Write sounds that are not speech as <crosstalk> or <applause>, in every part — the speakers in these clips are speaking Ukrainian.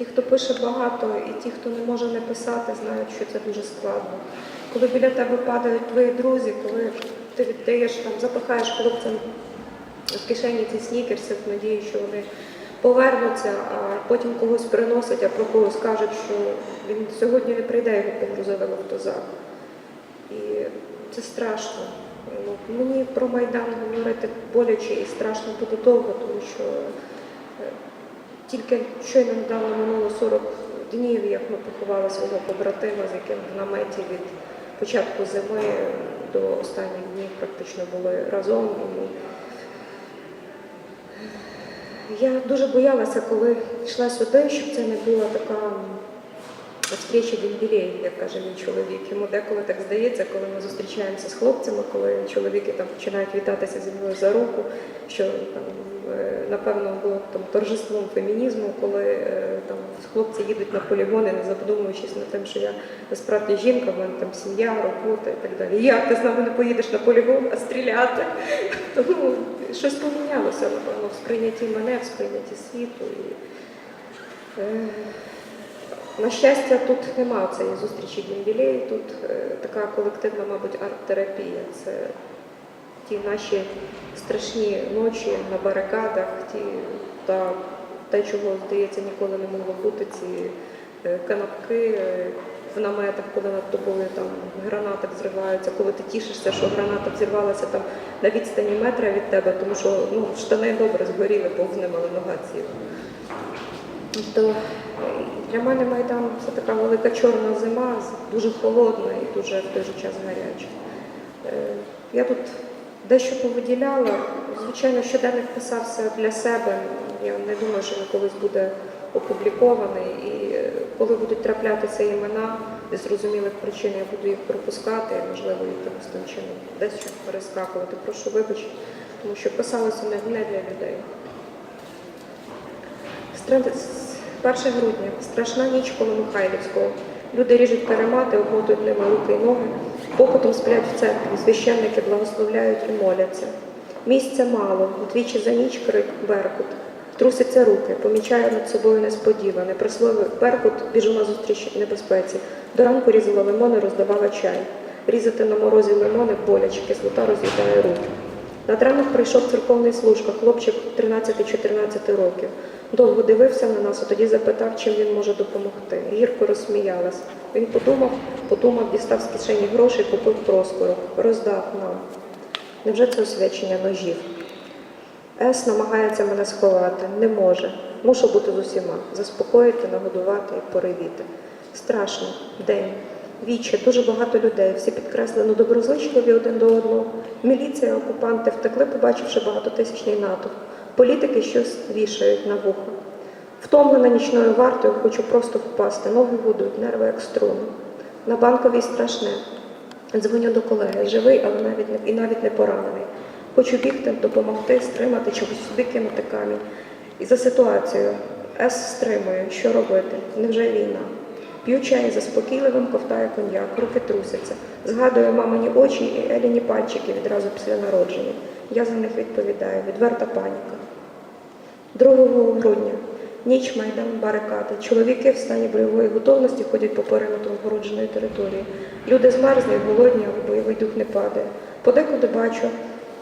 ті, хто пише багато, і ті, хто не може не писати, знають, що це дуже складно. Коли біля тебе падають твої друзі, коли ти віддаєш там, запихаєш хлопцям в кишені ці снікерси в надії, що вони повернуться, а потім когось приносять, а про когось кажуть, що він сьогодні не прийде, його погрузили в автозак. І це страшно. Ну, Мені про Майдан говорити боляче і страшно буде довго, тому що е, тільки щойно недавно минуло 40 днів, як ми поховали свого побратима, з яким в наметі від початку зими до останніх днів практично були разом. Я дуже боялася, коли йшла сюди, щоб це не була така встреча дембілей, як каже мій чоловік. Йому деколи так здається, коли ми зустрічаємося з хлопцями, коли чоловіки там починають вітатися зі мною за руку, що там е, напевно було там торжеством фемінізму, коли е, там хлопці їдуть на полігони, не задумуючись над тим, що я насправді жінка, в мене там сім'я, робота і так далі. Як ти з нами не поїдеш на полігон, а стріляти? <laughs> Тому щось помінялося, напевно, в сприйнятті мене, в сприйнятті світу. І, е, на щастя, тут немає цієї зустрічі дембілей, тут е, така колективна, мабуть, арт-терапія. Це ті наші страшні ночі на барикадах, ті, та, те, чого, здається, ніколи не могло бути, ці е, канапки е, в наметах, коли над тобою там гранати взриваються, коли ти тішишся, що граната взірвалася там на відстані метра від тебе, тому що ну, штани добре згоріли, повзними, але нога ціла. То е, для мене Майдан це така велика чорна зима, дуже холодна і дуже в той же час гаряча. Е, Я тут дещо повиділяла. Звичайно, щоденник писався для себе. Я не думаю, що він колись буде опублікований. І е, коли будуть траплятися імена, з зрозумілих причин я буду їх пропускати, можливо, якимось там чином дещо перескакувати. Прошу вибачити, тому що писалося не для людей. Стра- с- 1 грудня. Страшна ніч коло Михайлівського. Люди ріжуть каремати, обмотують ними руки і ноги, покотом сплять в церкві, священники благословляють і моляться. Місця мало, двічі за ніч крик, беркут. Трусяться руки, помічаю над собою несподіване. При слові беркут біжу на зустріч небезпеці. До ранку різала лимони, роздавала чай. Різати на морозі лимони боляче, кислота роз'їдає руки. Над ранок прийшов церковний служка, хлопчик 13-14 років. Довго дивився на нас, а тоді запитав, чим він може допомогти. Гірко розсміялась. Він подумав, подумав, дістав з кишені гроші, купив проскурок, роздав нам. Невже це освячення ножів? Ес намагається мене сховати, не може. Мушу бути з усіма, заспокоїти, нагодувати і поривіти. Страшно, день. Віче, дуже багато людей, всі підкреслено доброзичливі один до одного. Міліція, окупанти втекли, побачивши багатотисячний натовп. Політики щось вішають на вухо. Втомлена нічною вартою, хочу просто впасти. Ноги гудуть, нерви як струни. На банковій страшне. Дзвоню до колеги, живий, але навіть не, і навіть не поранений. Хочу бігти, допомогти, стримати, чогось сюди кинути камінь. І за ситуацією. С стримує, що робити? Невже війна? П'ю чай заспокійливим, ковтає коньяк, руки трусяться. Згадую мамині очі і Еліні пальчики відразу після народження. Я за них відповідаю, відверта паніка. 2 грудня. Ніч Майдан, барикади. Чоловіки в стані бойової готовності ходять по периметру огородженої території. Люди змерзли, голодні, але бойовий дух не падає. Подекуди бачу,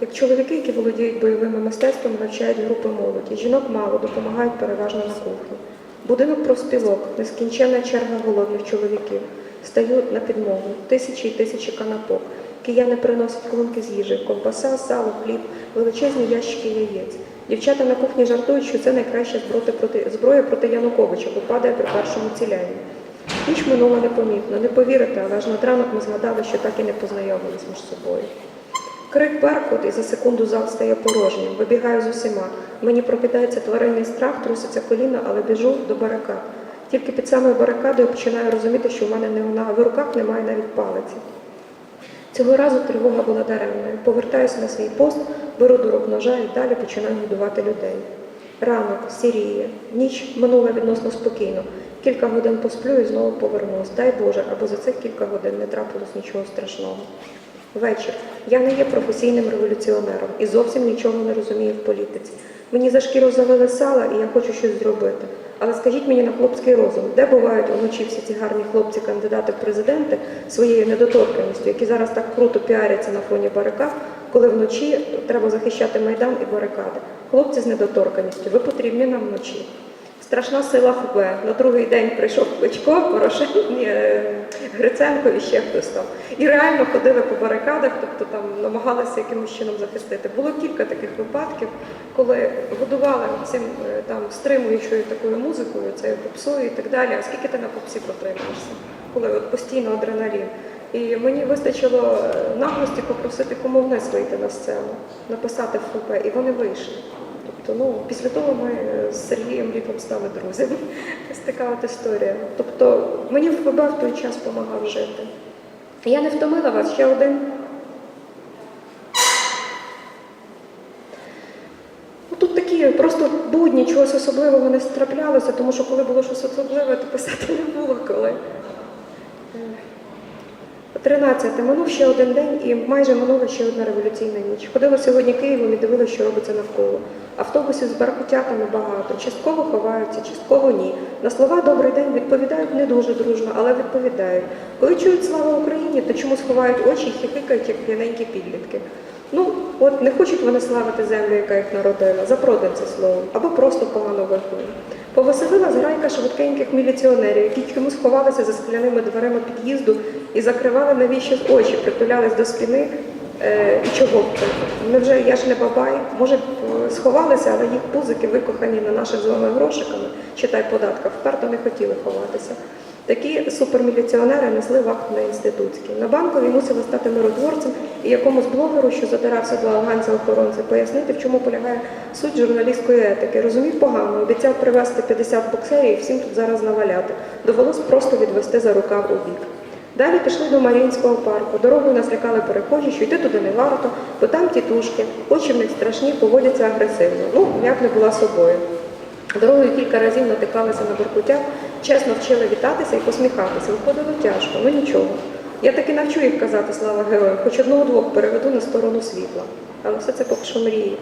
як чоловіки, які володіють бойовими мистецтвами, навчають групи молоді. Жінок мало, допомагають переважно на кухні. Будинок профспілок, нескінченна черга голодних чоловіків. Стаю на підмогу, тисячі і тисячі канапок. Кияни приносять колонки з їжі, ковбаса, сало, хліб, величезні ящики яєць. Дівчата на кухні жартують, що це найкраща зброя проти, Януковича, бо падає при першому цілянні. Ніч минула непомітно, не повірите, але аж над ранок ми згадали, що так і не познайомились між собою. Крик беркут, і за секунду зал стає порожнім. Вибігаю з усіма. Мені прокидається тваринний страх, труситься коліна, але біжу до барикад. Тільки під самою барикадою починаю розуміти, що в мене не вона, в руках немає навіть палиці. Цього разу тривога була даремною. Повертаюся на свій пост, беру до ножа і далі починаю годувати людей. Ранок, сіріє, ніч минула відносно спокійно. Кілька годин посплю і знову повернусь. Дай Боже, або за цих кілька годин не трапилось нічого страшного. Вечір. Я не є професійним революціонером і зовсім нічого не розумію в політиці. Мені за шкіру завели сала, і я хочу щось зробити. Але скажіть мені на хлопський розум, де бувають вночі всі ці гарні хлопці-кандидати в президенти своєю недоторканістю, які зараз так круто піаряться на фоні барикад, коли вночі треба захищати майдан і барикади. Хлопці з недоторканістю, ви потрібні нам вночі. Страшна сила ФБ. На другий день прийшов Кличко, Порошенко, е, Гриценко і ще хтось там. І реально ходили по барикадах, тобто там намагалися якимось чином захистити. Було кілька таких випадків, коли годували цим е, там стримуючою такою музикою, цією попсою і так далі. А скільки ти на попсі протримаєшся? Коли от постійно адреналін. І мені вистачило е, наглості попросити кому вниз вийти на сцену, написати в ФБ, і вони вийшли. Тобто, ну, після того ми е, з Сергієм Ліпом стали друзями. Ось така от історія. Тобто мені ФБ в той час допомагав жити. Я не втомила вас ще один. Ну, тут такі просто будні, чогось особливого не траплялося, тому що коли було щось особливе, то писати не було коли. Е, 13. Минув ще один день і майже минула ще одна революційна ніч. Ходила сьогодні Києвом і дивилася, що робиться навколо. Автобусів з баркутятами багато, частково ховаються, частково ні. На слова Добрий день відповідають не дуже дружно, але відповідають. Коли чують слава Україні, то чомусь ховають очі і хихикають, як п'яненькі підлітки. Ну, от не хочуть вони славити землю, яка їх народила, запроданці словом, або просто погано виховані. Повеселила зграйка швидкеньких міліціонерів, які чомусь ховалися за скляними дверима під'їзду і закривали навіщо очі, притулялись до спини. Е, і чого б це? Невже я ж не бабай? Може е, сховалися, але їх пузики викохані на наших з вами грошиками, читай податках, вперто не хотіли ховатися. Такі суперміліціонери несли вахту на інститутській. На банковій мусили стати миротворцем і якомусь блогеру, що задирався до афганця охоронця, пояснити, в чому полягає суть журналістської етики. Розумів погано, обіцяв привезти 50 боксерів і всім тут зараз наваляти. Довелось просто відвести за рукав у бік. Далі пішли до Маріїнського парку. Дорогою нас лякали перехожі, що йти туди не варто, бо там тітушки, очі в них страшні, поводяться агресивно. Ну, як не була собою. Дорогою кілька разів натикалися на буркутя, чесно вчили вітатися і посміхатися. Виходило тяжко, ну нічого. Я таки навчу їх казати слава героям, хоч одного-двох переведу на сторону світла. Але все це поки що мрії.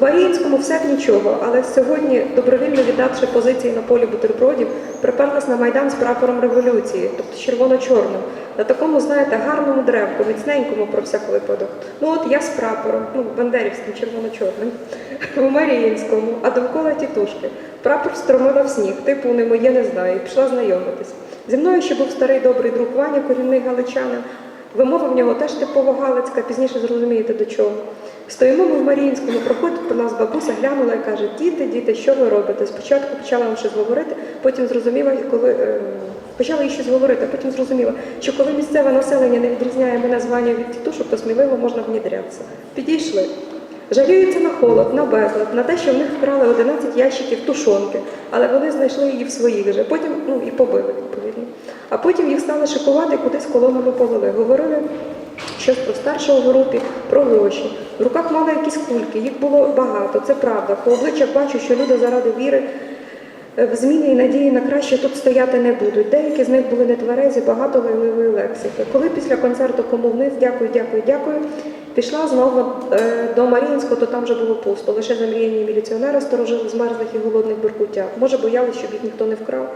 В Аріїнському все б нічого, але сьогодні, добровільно віддавши позиції на полі бутербродів, приперлась на майдан з прапором революції, тобто червоно-чорним, на такому, знаєте, гарному древку, міцненькому про всяк випадок. Ну от я з прапором, ну, бандерівським червоно-чорним, в Маріїнському, а довкола тітушки. Прапор стромила в сніг, типу не моє не знаю, і пішла знайомитись. Зі мною ще був старий добрий друг Ваня, корінний галичанин. Вимова в нього теж типова галицька, пізніше зрозумієте до чого. Стоїмо ми в Маріїнському, проходить про нас бабуся, глянула і каже: Діти, діти, що ви робите? Спочатку почала вам щось говорити, потім зрозуміла, коли е, почала їй щось говорити, а потім зрозуміла, що коли місцеве населення не відрізняє мене звання від тітушок, то сміливо можна внідрятися. Підійшли. Жаліються на холод, на безлад, на те, що в них вкрали 11 ящиків тушонки, але вони знайшли її в своїх же. Потім ну і побили відповідно. А потім їх стали шикувати, кудись колонами повели. Говорили щось про старшого в про гроші. В руках мали якісь кульки, їх було багато, це правда. По обличчях бачу, що люди заради віри е, в зміни і надії на краще тут стояти не будуть. Деякі з них були нетверезі, багато лайливої лексики. Коли після концерту кому вниз, дякую, дякую, дякую. Пішла знову е, до Маріїнського, то там вже було пусто. Лише замріяні міліціонери сторожили змерзлих і голодних буркутях. Може, боялись, щоб їх ніхто не вкрав.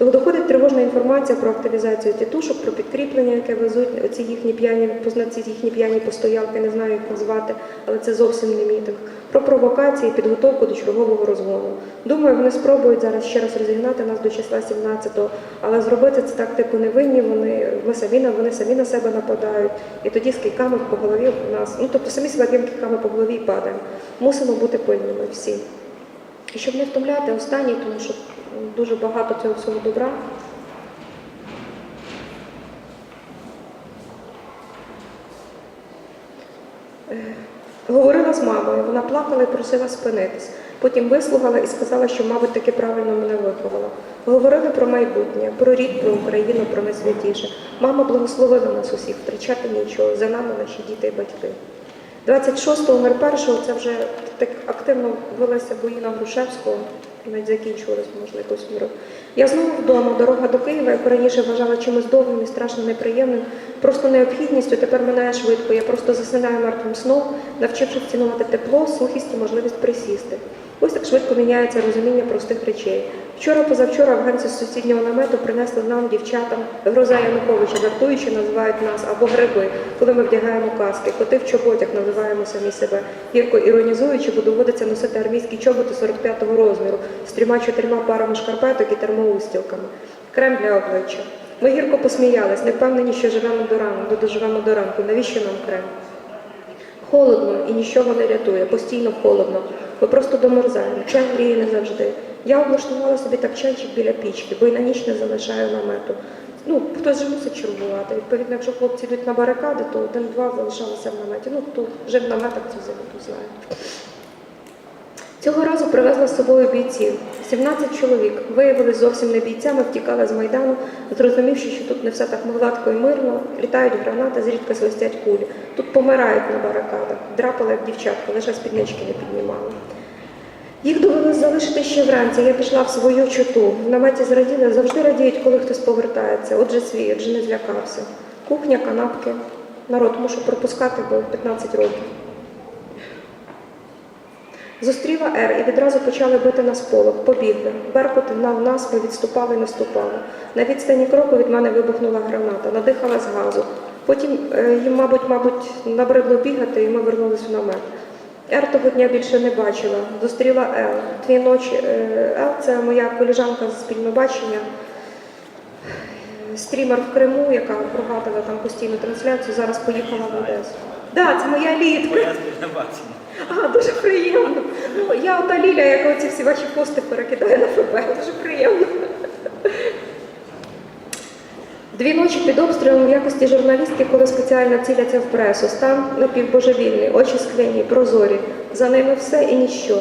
То Доходить тривожна інформація про активізацію тітушок, про підкріплення, яке везуть оці їхні п'яні познаці, їхні п'яні постоялки, не знаю, як назвати, але це зовсім не мітинг. Про провокації, підготовку до чергового розгону. Думаю, вони спробують зараз ще раз розігнати нас до числа 17-го, але зробити це так типу невинні. Вони ми самі на вони самі на себе нападають, і тоді з кийками по голові в нас. Ну тобто самі себе б'ємо кийками по голові і падаємо. Мусимо бути пильними всі. І щоб не втомляти останній, тому що дуже багато цього всього добра. Е, Говорила з мамою, вона плакала і просила спинитись. Потім вислухала і сказала, що, мабуть, таки правильно мене виховала. Говорили про майбутнє, про рід, про Україну, про найсвятіше. Мама благословила нас усіх, втрачати нічого, за нами наші діти і батьки. 26-го мир першого це вже так активно велися бої на Грушевського. навіть закінчувалися, можна якось міру. Я знову вдома, дорога до Києва, яку раніше вважала чимось довгим і страшно неприємним, просто необхідністю тепер минає швидко. Я просто засинаю мертвим сном, навчившись цінувати тепло, сухість і можливість присісти. Ось так швидко міняється розуміння простих речей. Вчора, позавчора афганці з сусіднього намету принесли нам, дівчатам, гроза Януковича, жартуючи, називають нас або гриби, коли ми вдягаємо каски. Коти в чоботях називаємо самі себе. Гірко іронізуючи, бо доводиться носити армійські чоботи 45-го розміру з трьома-чотирма парами шкарпеток і термоустілками. Крем для обличчя. Ми гірко посміялись, не впевнені, що живемо до ранку, доживемо до ранку. Навіщо нам крем? Холодно і нічого не рятує, постійно холодно. Ми просто домерзаємо. Чай гріє не завжди. Я облаштувала собі тапчанчик біля пічки, бо і на ніч не залишаю намету. Ну, хтось же мусить чергувати. Відповідно, якщо хлопці йдуть на барикади, то один-два залишалися в наметі. Ну, хто жив в наметах, цю заводу знає. Цього разу привезла з собою бійців. 17 чоловік виявилися зовсім не бійцями, втікали з майдану, зрозумівши, що тут не все так гладко і мирно, літають гранати, зрідка свистять кулі. Тут помирають на барикадах, драпали як дівчатка, лише спіднички не піднімали. Їх довелось залишити ще вранці. Я пішла в свою чуту. В наметі зраділи, завжди радіють, коли хтось повертається. Отже, свій, отже не злякався. Кухня, канапки. Народ мушу пропускати, бо 15 років. Зустріла Ер і відразу почали бити на сполох. Побігли. Беркут гнав нас, ми відступали і наступали. На відстані кроку від мене вибухнула граната, надихала з газу. Потім е, їм, мабуть, мабуть, набридло бігати, і ми вернулись в намет. Ер того дня більше не бачила. Зустріла Ел. Дві ночі. Ел це моя коліжанка з спільного бачення. Стрімер в Криму, яка провадила там постійну трансляцію, зараз поїхала в Одесу. Так, да, це моя літка. А, дуже приємно. Ну, я ота Ліля, яка оці всі ваші пости перекидає на ФБ. Дуже приємно. Дві ночі під обстрілом в якості журналістки, коли спеціально ціляться в пресу, стан напівбожевільний, очі скляні, прозорі. За ними все і ніщо.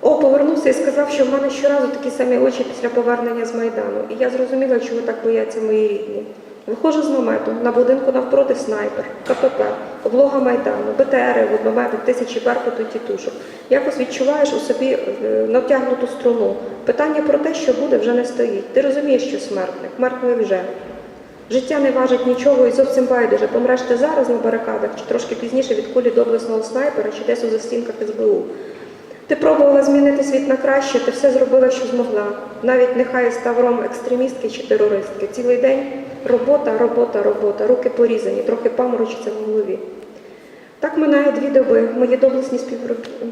О, повернувся і сказав, що в мене щоразу такі самі очі після повернення з Майдану. І я зрозуміла, чого так бояться мої рідні. Виходжу з намету, на будинку навпроти снайпер, КПП, облога Майдану, БТРи, водномети, тисячі беркуту тітушок. Якось відчуваєш у собі е, натягнуту струну. Питання про те, що буде, вже не стоїть. Ти розумієш, що смертник, мертвий вже. Життя не важить нічого і зовсім байдуже. Помреш ти зараз на барикадах, чи трошки пізніше від кулі доблесного снайпера, чи десь у застінках СБУ. Ти пробувала змінити світ на краще, ти все зробила, що змогла. Навіть нехай став ром екстремістки чи терористки. Цілий день робота, робота, робота, руки порізані, трохи паморочиться в голові. Так минає дві доби. Мої доблесні співробітники.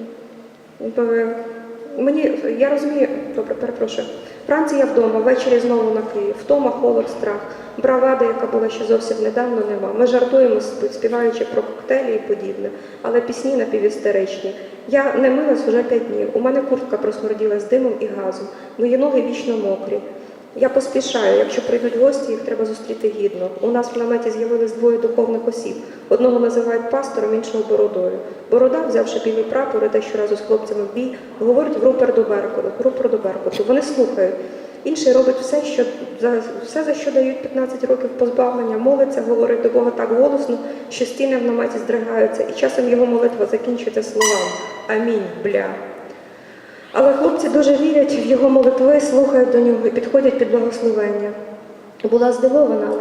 Мені я розумію, добре, перепрошую. Вранці я вдома, ввечері знову на Київ. Втома, холод, страх. бравада, яка була ще зовсім недавно, нема. Ми жартуємо, співаючи про коктейлі і подібне, але пісні напівістеричні. Я не милась уже п'ять днів. У мене куртка просморділа з димом і газом. Мої ноги вічно мокрі. Я поспішаю, якщо прийдуть гості, їх треба зустріти гідно. У нас в наметі з'явились двоє духовних осіб. Одного називають пастором, іншого бородою. Борода, взявши білий прапор, іде щоразу з хлопцями в бій, говорить в рупер до Беркуту, рупор до Беркуту. Вони слухають. Інший робить все, що за все, за що дають 15 років позбавлення, молиться, говорить до Бога так голосно, що стіни в наметі здригаються, і часом його молитва закінчується словами Амінь, бля. Але хлопці дуже вірять в його молитви, слухають до нього і підходять під благословення. Була здивована, але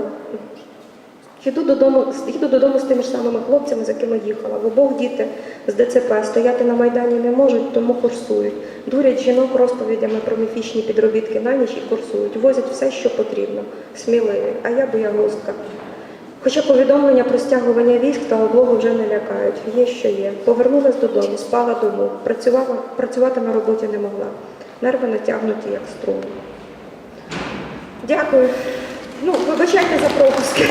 їду додому, їду додому з тими ж самими хлопцями, з якими їхала. В обох діти з ДЦП стояти на Майдані не можуть, тому курсують. Дурять жінок розповідями про міфічні підробітки на ніч і курсують. Возять все, що потрібно. Сміливі, а я боягузка. Хоча повідомлення про стягування військ та облогу вже не лякають. Є, що є. Повернулась додому, спала дому, працювала, працювати на роботі не могла. Нерви натягнуті, як струни. Дякую. Ну, вибачайте за пропуски.